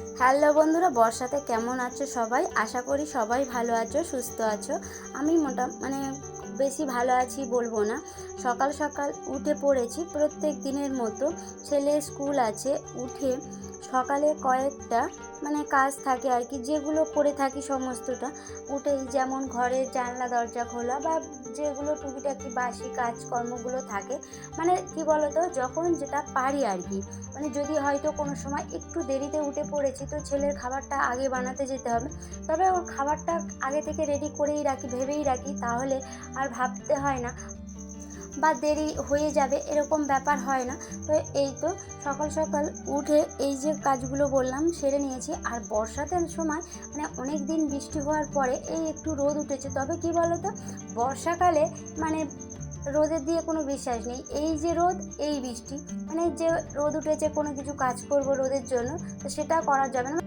Hello বন্ধুরা, বর্ষাতে কেমন আছো সবাই? আশা করি সবাই ভালো আছো, সুস্থ আছো। আমি মোটা মানে বেশি ভালো আছি বলব না। সকাল সকাল উঠে পড়েছি প্রত্যেক দিনের মতো। ছেলে স্কুল আছে, উঠে সকালে কয়েকটা মানে কাজ থাকে আর কি, যেগুলো করে থাকি সমস্তটা। উঠেই যেমন ঘরের জানলা, দরজা খোলা বা যেগুলো টুকিটাকি বাসি কাজকর্মগুলো থাকে। মানে কি বলতো, যখন যেটা পারি আর কি। মানে যদি হয়তো কোনো সময় একটু দেরিতে উঠে পড়েছি তো ছেলের খাবারটা আগে বানাতে যেতে হবে। তবে ওর খাবারটা আগে থেকে রেডি করেই রাখি, ভেবেই রাখি, তাহলে আর ভাবতে হয় না। বা দেরি হয়ে যাবে এরকম ব্যাপার হয় না। তো এই তো সকাল সকাল উঠে এই যে কাজগুলো বললাম সেরে নিয়েছি। আর বর্ষাতের সময় মানে অনেক দিন বৃষ্টি হওয়ার পরে এই একটু রোদ উঠেছে। তবে কি বলতো? বর্ষাকালে মানে রোদের দিয়ে কোনো বিশ্বাস নেই। এই যে রোদ, এই বৃষ্টি। মানে যে রোদ উঠেছে কোনো কিছু কাজ করব রোদের জন্য, তো সেটা করা যাবে না।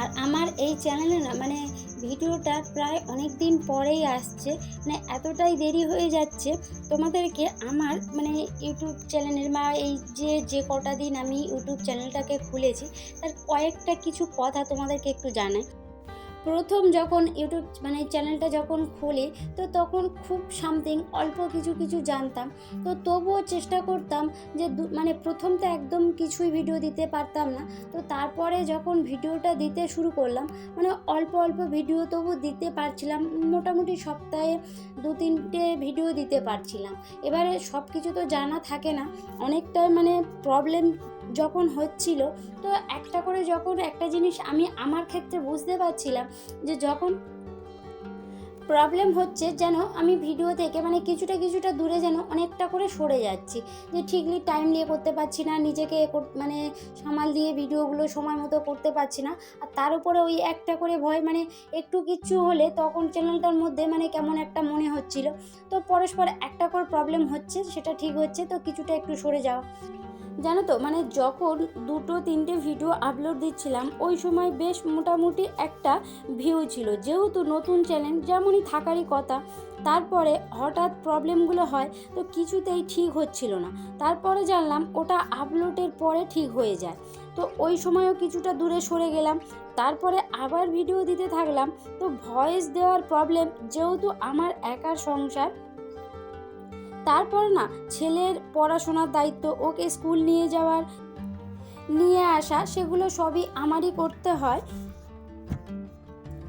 আর আমার এই চ্যানেলে না মানে ভিডিওটা প্রায় অনেক দিন পরেই আসছে মানে এতটাই দেরি হয়ে যাচ্ছে। তোমাদেরকে আমার মানে ইউটিউব চ্যানেলের বা এই যে যে কটা দিন আমি ইউটিউব চ্যানেলটাকে খুলেছি, তার কয়েকটা কিছু কথা তোমাদেরকে একটু জানাই। প্রথম যখন ইউটিউব মানে চ্যানেলটা যখন খুলি, তো তখন খুব সামথিং, অল্প কিছু কিছু জানতাম। তো তবুও চেষ্টা করতাম যে মানে প্রথম তো একদম কিছুই ভিডিও দিতে পারতাম না। তো তারপরে যখন ভিডিওটা দিতে শুরু করলাম মানে অল্প অল্প ভিডিও তবু দিতে পারছিলাম, মোটামুটি সপ্তাহে দু, তিনটে ভিডিও দিতে পারছিলাম। এবারে সব কিছু তো জানা থাকে না, অনেকটাই মানে প্রবলেম যখন হচ্ছিল, তো একটা করে যখন একটা জিনিস আমি আমার ক্ষেত্রে বুঝতে পারছিলাম যে যখন প্রবলেম হচ্ছে যেন আমি ভিডিও থেকে মানে কিছুটা কিছুটা দূরে যেন অনেকটা করে সরে যাচ্ছি। যে ঠিকলি টাইম নিয়ে করতে পারছি না, নিজেকে মানে সামাল দিয়ে ভিডিওগুলো সময় মতো করতে পারছি না। আর তার উপরে ওই একটা করে ভয় মানে একটু কিচ্ছু হলে তখন চ্যানেলটার মধ্যে মানে কেমন একটা মনে হচ্ছিল। তো পরস্পর একটা করে প্রবলেম হচ্ছে, সেটা ঠিক হচ্ছে, তো কিছুটা একটু সরে যাওয়া। জানো তো মানে যখন দুটো, তিনটে ভিডিও আপলোড দিচ্ছিলাম, ওই সময় বেশ মোটামুটি একটা ভিউ ছিল। যেহেতু নতুন চ্যানেল যেমনই থাকারই কথা, তারপরে হঠাৎ প্রবলেমগুলো হয়, তো কিছুতেই ঠিক হচ্ছিল না। তারপরে জানলাম, ওটা আপলোডের পরে ঠিক হয়ে যায়। তো ওই সময়ও কিছুটা দূরে সরে গেলাম। তারপরে আবার ভিডিও দিতে থাকলাম। তো ভয়েস দেওয়ার প্রবলেম যেহেতু আমার একার সংসার তারপর না ছেলের পড়াশোনার দায়িত্ব ওকে স্কুল নিয়ে যাওয়ার, নিয়ে আসা, সেগুলো সবই আমারই করতে হয়।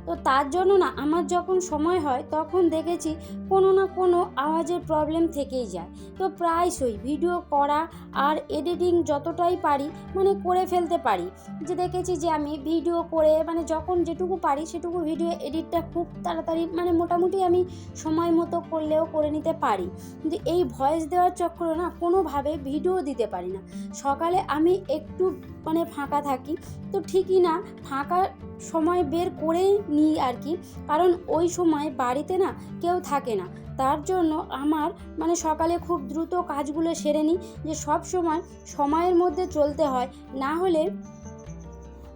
তো তার জন্য না আমার যখন সময় হয়, তখন দেখেছি কোনো না কোনো আওয়াজের প্রবলেম থেকেই যায়। তো প্রায়শই ভিডিও করা আর এডিটিং যতটাই পারি মানে করে ফেলতে পারি। যে দেখেছি যে আমি ভিডিও করে মানে যখন যেটুকু পারি, সেটুকু ভিডিও এডিটটা খুব তাড়াতাড়ি মানে মোটামুটি আমি সময় মতো করলেও করে নিতে পারি। কিন্তু এই ভয়েস দেওয়ার চক্করে না কোনোভাবে ভিডিও দিতে পারি না। সকালে আমি একটু মানে ফাঁকা থাকি। তো ঠিকই না, ফাঁকা সময় বের করেই নিই আর কি। কারণ ওই সময় বাড়িতে না কেউ থাকে না। তার জন্য আমার মানে সকালে খুব দ্রুত কাজগুলো সেরে নিই যে সব সময় সময়ের মধ্যে চলতে হয়। না হলে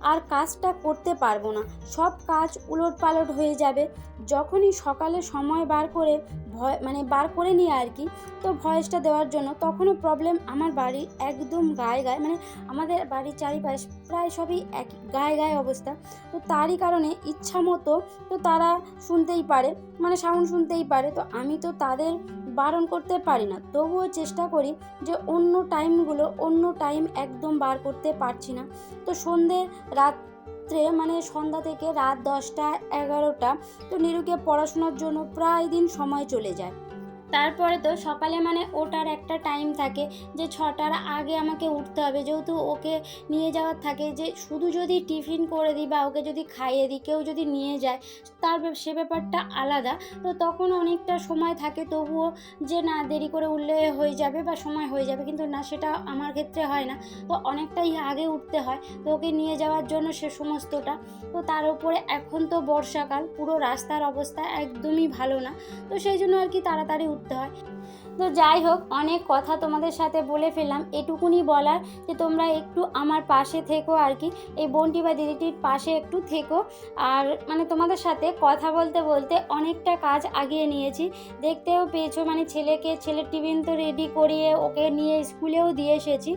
আর কাজটা করতে পারব না। সব কাজ উলট পালট হয়ে যাবে। যখনই সকালে সময় বার করে ভয় মানে বার করে নিই আর কি, তো ভয়েসটা দেওয়ার জন্য তখনও প্রবলেম আমার বাড়ির একদম গায়ে গায়ে মানে আমাদের বাড়ির চারিপাশ প্রায় সবই এক, গায়ে গায়ে অবস্থা। তো তারই কারণে ইচ্ছা মতো তো তারা শুনতেই পারে মানে সাউন্ড শুনতেই পারে। তো আমি তো তাদের বারণ করতে পারি না। তবুও চেষ্টা করি যে অন্য টাইমগুলো, অন্য টাইম একদম বার করতে পারছি না। তো সন্ধে রাত্রে মানে সন্ধ্যা থেকে রাত দশটা, এগারোটা, তো নিরুকে পড়াশোনার জন্য প্রায় দিন সময় চলে যায়। তারপরে তো সকালে মানে ওটার একটা টাইম থাকে যে ছটার আগে আমাকে উঠতে হবে। যেহেতু ওকে নিয়ে যাওয়ার থাকে যে শুধু যদি টিফিন করে দিই বা ওকে যদি খাইয়ে দিই, কেউ যদি নিয়ে যায়, তার সে ব্যাপারটা আলাদা। তো তখন অনেকটা সময় থাকে, তবুও যে না দেরি করে উঠলে হয়ে যাবে বা সময় হয়ে যাবে, কিন্তু না সেটা আমার ক্ষেত্রে হয় না। তো অনেকটাই আগে উঠতে হয়, তো ওকে নিয়ে যাওয়ার জন্য সে সমস্তটা। তো তার উপরে এখন তো বর্ষাকাল, পুরো রাস্তার অবস্থা একদমই ভালো না। তো সেই জন্য আর কি তাড়াতাড়ি করতে হয়। তো যাই হোক, অনেক কথা তোমাদের সাথে বলে ফেললাম। এটুকুনি বলার যে তোমরা একটু আমার পাশে থেকো আর কি। এই বোনটি বা দিদিটির পাশে একটু থেকো। আর মানে তোমাদের সাথে কথা বলতে বলতে অনেকটা কাজ আগিয়ে নিয়েছি। দেখতেও পেয়েছ মানে ছেলেকে, ছেলের টিফিন তো রেডি করিয়ে ওকে নিয়ে স্কুলেও দিয়ে এসেছি।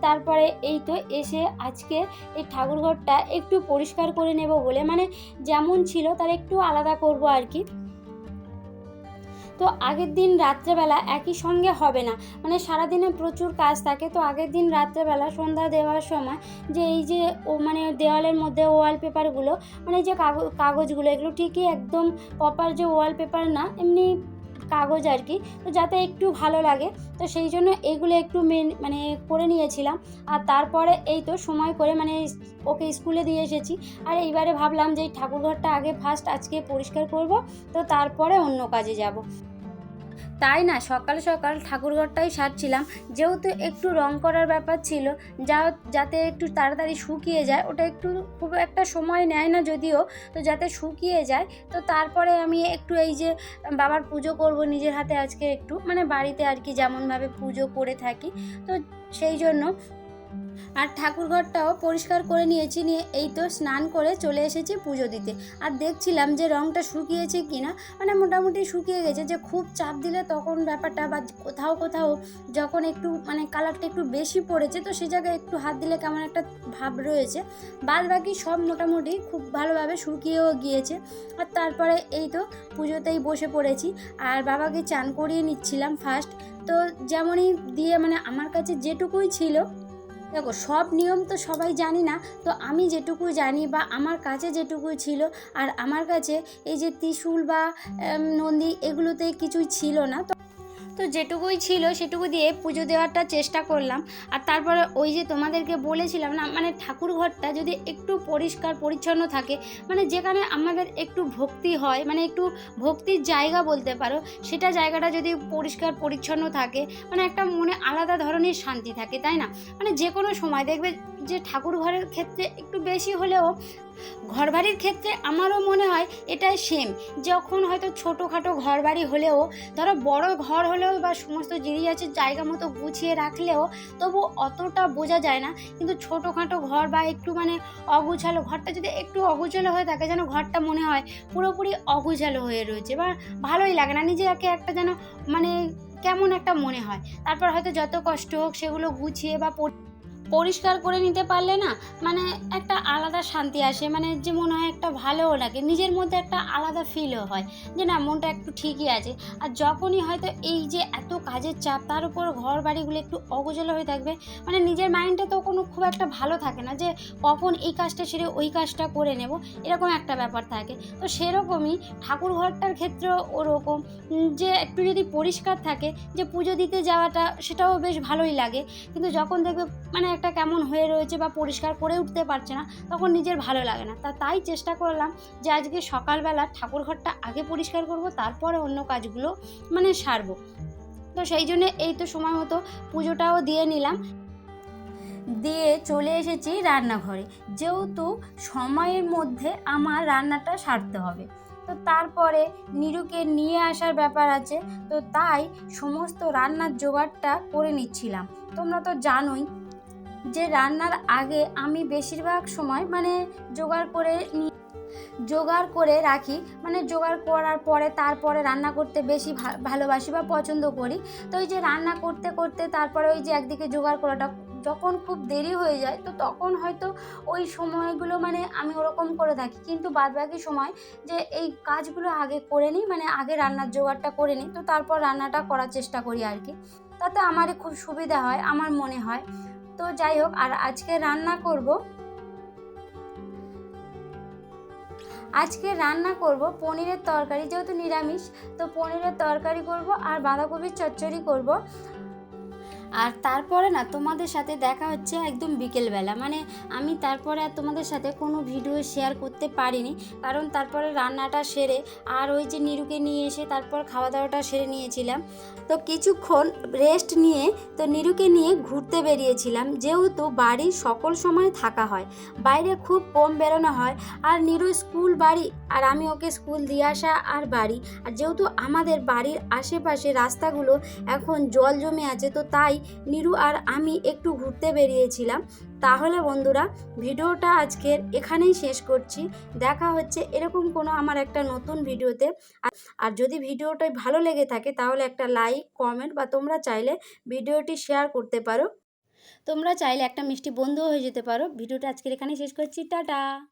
তারপরে এই তো এসে আজকে এই ঠাকুরঘরটা একটু পরিষ্কার করে নেব বলে। মানে যেমন ছিল, তার একটু আলাদা করব আর কি। তো আগের দিন রাত্রেবেলা একই সঙ্গে হবে না। মানে সারাদিনে প্রচুর কাজ থাকে। তো আগের দিন রাত্রেবেলা সন্ধ্যা দেওয়ার সময় যে এই যে ও মানে দেওয়ালের মধ্যে ওয়াল পেপারগুলো মানে যে কাগজ, কাগজগুলো, এগুলো ঠিকই একদম প্রপার যে ওয়াল পেপার না, এমনি কাগজ আর কি, তো যাতে একটু ভালো লাগে। তো সেই জন্য এগুলো একটু মেন মানে করে নিয়েছিলাম। আর তারপরে এই তো সময় করে মানে ওকে স্কুলে দিয়ে এসেছি। আর এইবারে ভাবলাম যে ঠাকুরঘরটা আগে ফার্স্ট আজকে পরিষ্কার করব, তো তারপরে অন্য কাজে যাব। তাই না, সকাল সকাল ঠাকুরঘরটাই সারছিলাম। যেহেতু একটু রং করার ব্যাপার ছিল, যা, যাতে একটু তাড়াতাড়ি শুকিয়ে যায়, ওটা একটু খুব একটা সময় নেয় না যদিও, তো যাতে শুকিয়ে যায়, তো তারপরে আমি একটু এই যে বাবার পুজো করব নিজের হাতে আজকে একটু মানে বাড়িতে আর কি যেমনভাবে পুজো করে থাকি, তো সেই জন্য আর ঠাকুরঘরটাও পরিষ্কার করে নিয়েছি, নিয়ে এই তো স্নান করে চলে এসেছি পুজো দিতে। আর দেখছিলাম যে রঙটা শুকিয়েছে কি না মানে মোটামুটি শুকিয়ে গেছে, যে খুব চাপ দিলে তখন ব্যাপারটা বা কোথাও কোথাও যখন একটু মানে কালারটা একটু বেশি পড়েছে, তো সে জায়গায় একটু হাত দিলে কেমন একটা ভাব রয়েছে। বাদ বাকি সব মোটামুটি খুব ভালোভাবে শুকিয়েও গিয়েছে। আর তারপরে এই তো পুজোতেই বসে পড়েছি। আর বাবাকে চান করিয়ে নিচ্ছিলাম ফার্স্ট। তো যেমনই দিয়ে মানে আমার কাছে যেটুকুই ছিল দেখো, সব নিয়ম তো সবাই জানি না, তো আমি যেটুকু জানি বা আমার কাছে যেটুকু ছিল আর আমার কাছে এই যে ত্রিশূল বা নন্দী এগুলোতে কিছুই ছিল না, তো তো যেটুকুই ছিল সেটুকু দিয়ে পুজো দেওয়ারটা চেষ্টা করলাম। আর তারপরে ওই যে তোমাদেরকে বলেছিলাম না মানে ঠাকুর ঘরটা যদি একটু পরিষ্কার পরিচ্ছন্ন থাকে মানে যেখানে আমাদের একটু ভক্তি হয় মানে একটু ভক্তির জায়গা বলতে পারো, সেটা জায়গাটা যদি পরিষ্কার পরিচ্ছন্ন থাকে মানে একটা মনে আলাদা ধরনের শান্তি থাকে, তাই না? মানে যে কোনো সময় দেখবে যে ঠাকুর ঘরের ক্ষেত্রে একটু বেশি হলেও ঘর বাড়ির ক্ষেত্রে আমারও মনে হয় এটাই সেম যখন হয়তো ছোটোখাটো ঘর বাড়ি হলেও, ধরো বড় ঘর হলেও বা সমস্ত জিনিস আছে জায়গা মতো গুছিয়ে রাখলেও তবু অতটা বোঝা যায় না। কিন্তু ছোটোখাটো ঘর বা একটু মানে অগুছালো ঘরটা যদি একটু অগুছালো হয়ে থাকে, যেন ঘরটা মনে হয় পুরোপুরি অগুছালো হয়ে রয়েছে বা ভালোই লাগে না নিজেকে একটা যেন মানে কেমন একটা মনে হয়। তারপর হয়তো যত কষ্ট হোক সেগুলো গুছিয়ে বা পরিষ্কার করে নিতে পারলে না মানে একটা আলাদা শান্তি আসে মানে যে মনে হয় একটা ভালোও লাগে, নিজের মধ্যে একটা আলাদা ফিলও হয়, যে না মনটা একটু ঠিকই আছে। আর যখনই হয়তো এই যে এত কাজের চাপ, তার উপর ঘর বাড়িগুলো একটু অগোছালো হয়ে থাকবে মানে নিজের মাইন্ডটা তো কোনো খুব একটা ভালো থাকে না, যে কখন এই কাজটা সেরে ওই কাজটা করে নেব, এরকম একটা ব্যাপার থাকে। তো সেরকমই ঠাকুর ঘরটার ক্ষেত্রেও ওরকম যে একটু যদি পরিষ্কার থাকে, যে পুজো দিতে যাওয়াটা সেটাও বেশ ভালোই লাগে। কিন্তু যখন দেখবে মানে একটা কেমন হয়ে রয়েছে বা পরিষ্কার করে উঠতে পারছে না, তখন নিজের ভালো লাগে না। তা তাই চেষ্টা করলাম যে আজকে সকালবেলা ঠাকুর ঘরটা আগে পরিষ্কার করব, তারপরে অন্য কাজগুলো মানে সারবো। তো সেই জন্য এই তো সময় মতো পুজোটাও দিয়ে নিলাম। দিয়ে চলে এসেছি রান্নাঘরে। যেহেতু সময়ের মধ্যে আমার রান্নাটা সারতে হবে। তো তারপরে নিরুকে নিয়ে আসার ব্যাপার আছে। তো তাই সমস্ত রান্নার জোগাড়টা করে নিচ্ছিলাম। তোমরা তো জানোই যে রান্নার আগে আমি বেশিরভাগ সময় মানে জোগাড় করে নি জোগাড় করে রাখি। মানে জোগাড় করার পরে তারপরে রান্না করতে বেশি ভালোবাসি বা পছন্দ করি। তো ওই যে রান্না করতে করতে তারপরে ওই যে একদিকে জোগাড় করাটা যখন খুব দেরি হয়ে যায়, তো তখন হয়তো ওই সময়গুলো মানে আমি ওরকম করে থাকি। কিন্তু বাদবাকি সময় যে এই কাজগুলো আগে করে নিই মানে আগে রান্নার জোগাড়টা করে নিই, তো তারপর রান্নাটা করার চেষ্টা করি আর কি। তাতে আমারই খুব সুবিধা হয়, আমার মনে হয়। তো যাই হোক, আর আজকে রান্না করব। আজকে রান্না করব পনিরের তরকারি, যেহেতু নিরামিষ, তো পনিরের তরকারি করব আর বাঁধাকপির চচ্চড়ি করব। আর তারপরে না তোমাদের সাথে দেখা হচ্ছে একদম বিকেলবেলা। মানে আমি তারপরে আর তোমাদের সাথে কোনো ভিডিও শেয়ার করতে পারিনি, কারণ তারপরে রান্নাটা সেরে আর ওই যে নিরুকে নিয়ে এসে তারপর খাওয়া দাওয়াটা সেরে নিয়েছিলাম। তো কিছুক্ষণ রেস্ট নিয়ে তো নিরুকে নিয়ে ঘুরতে বেরিয়েছিলাম, যেহেতু বাড়ি সকল সময় থাকা হয়, বাইরে খুব কম বেরোনো হয়। আর নিরু স্কুল বাড়ি আর আমি ওকে স্কুল দিয়ে আসা আর বাড়ি। আর যেহেতু আমাদের বাড়ির আশেপাশে রাস্তাগুলো এখন জল জমে আছে, তো তাই নিরু আর আমি একটু ঘুরতে বেরিয়েছিলাম। তাহলে বন্ধুরা, ভিডিওটা আজকের এখানেই শেষ করছি। দেখা হচ্ছে এরকম কোনো আমার একটা নতুন ভিডিওতে। আর- যদি ভিডিওটা ভালো লেগে থাকে, তাহলে একটা লাইক, কমেন্ট বা তোমরা চাইলে ভিডিওটি শেয়ার করতে পারো। তোমরা চাইলে একটা মিষ্টি বন্ধুও হয়ে যেতে পারো। ভিডিওটা আজকের এখানেই শেষ করছি। টাটা!